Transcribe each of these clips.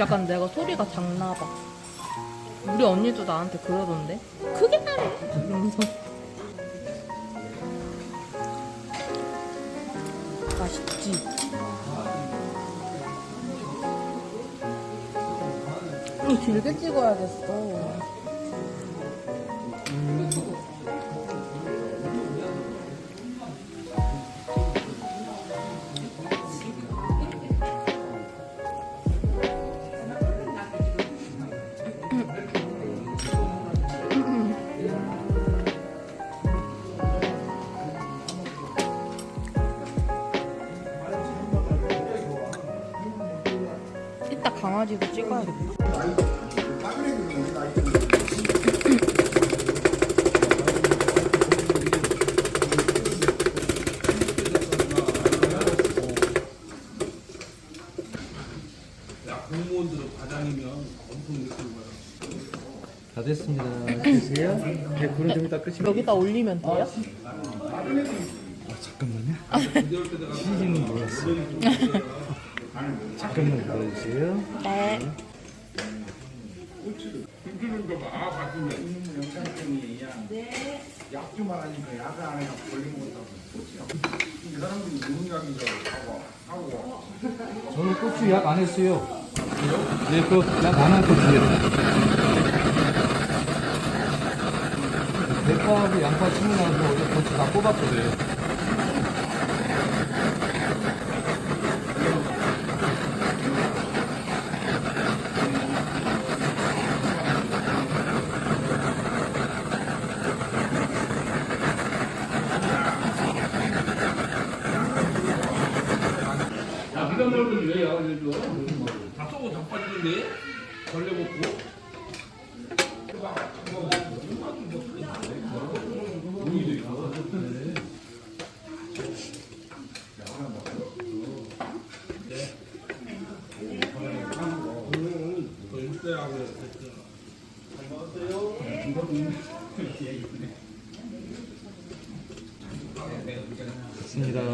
약간 내가 소리가 작나 봐. 우리 언니도 나한테 그러던데. 크게 말해. 이러면서. 맛있지? 이 길게 찍어야겠어. 이따 강아지도 찍어야겠다. 야, 공무원들은 과장이면 엄청 느끼는 거야. 다 됐습니다. 드세요. 네, 그런 좀 이따 끝이. 여기다 올리면 돼요? 잠깐만요. 시즌은 몰랐어. 잠깐만 기다려주세요. 네. 약주만 하니까 약을 안 해서 걸린 것같다고 이 사람들이 무슨 약인지 하고 하고 저는 고추 약 안 했어요. 네, 그약안 하고 뒤에. 대파하고 양파 치고 나서 어제 고추 다 뽑았거든요. 야, 네가 해줘? 다 쏘고 다 빠지는데? 걸레 먹고?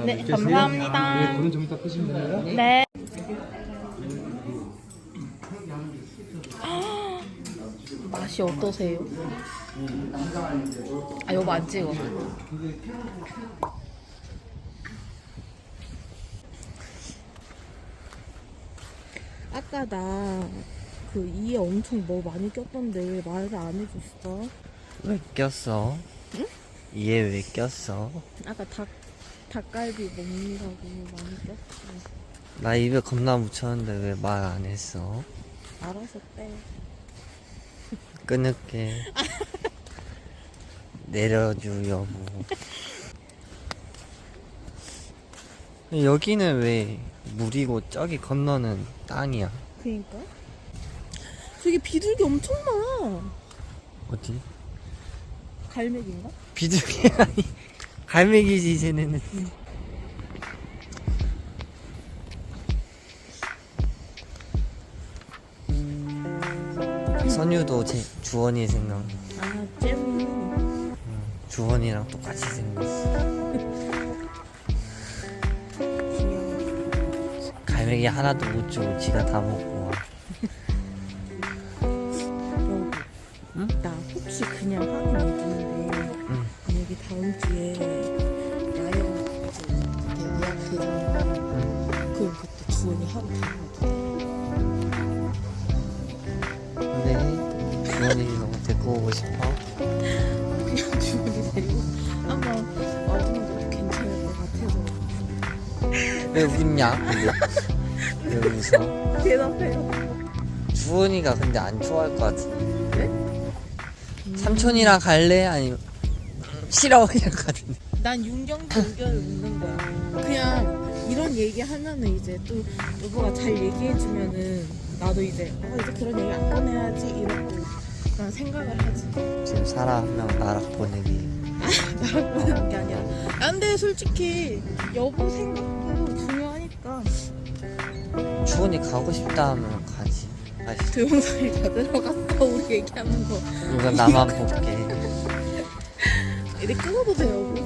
네, 드세요. 감사합니다. 네, 그런 좀 이따 끝입니다. 네. 맛이 어떠세요? 아, 여보 안 찍어. 아까 나 그 이에 엄청 뭐 많이 꼈던데 왜 말을 안 해줬어? 왜 꼈어? 이에 왜 꼈어? 아까 닭 닭갈비 먹느라고 많이 꼈어. 나 입에 겁나 묻혔는데 왜 말 안 했어? 알아서 빼. 끊을게. 내려줘, 여보. 여기는 왜 물이고 저기 건너는 땅이야? 그니까. 저기 비둘기 엄청 많아. 어디? 갈매기인가? 비둘기 아니 갈매기지 쟤네는 선유도 제 주원이 생각 아, 잼. 주원이랑 똑같이 생겼어 갈매기 하나도 못 주고 지가 다 먹고 와 여보. 응? 나 혹시 그냥 하는 얘기인데 응. 만약에 다음 주에 라이언 이제 되잖아. 그럼 그때 주원이 하루 다 왜 웃냐 근데 왜 웃어 대답해요. 주원이가 근데 안 좋아할 것 같은데 왜? 삼촌이랑 갈래? 아니면 싫어 이럴 것 같은데 난 윤경도 의견을 묻는 거야. 그냥 이런 얘기 하면은 이제 또 여보가 잘 얘기해주면은 나도 이제 어 이제 그런 얘기 안 꺼내야지 이러고 그런 생각을 하지. 지금 사람 한명 나락 보내기 나랑 보내는 게 아니라. 아, 근데 솔직히 여보 생각도 주원이 가고 싶다 하면 가지 아시 그 영상이 다 들어갔어 우리 얘기하는 거. 이거 나만 볼게 이제 끊어도 돼요.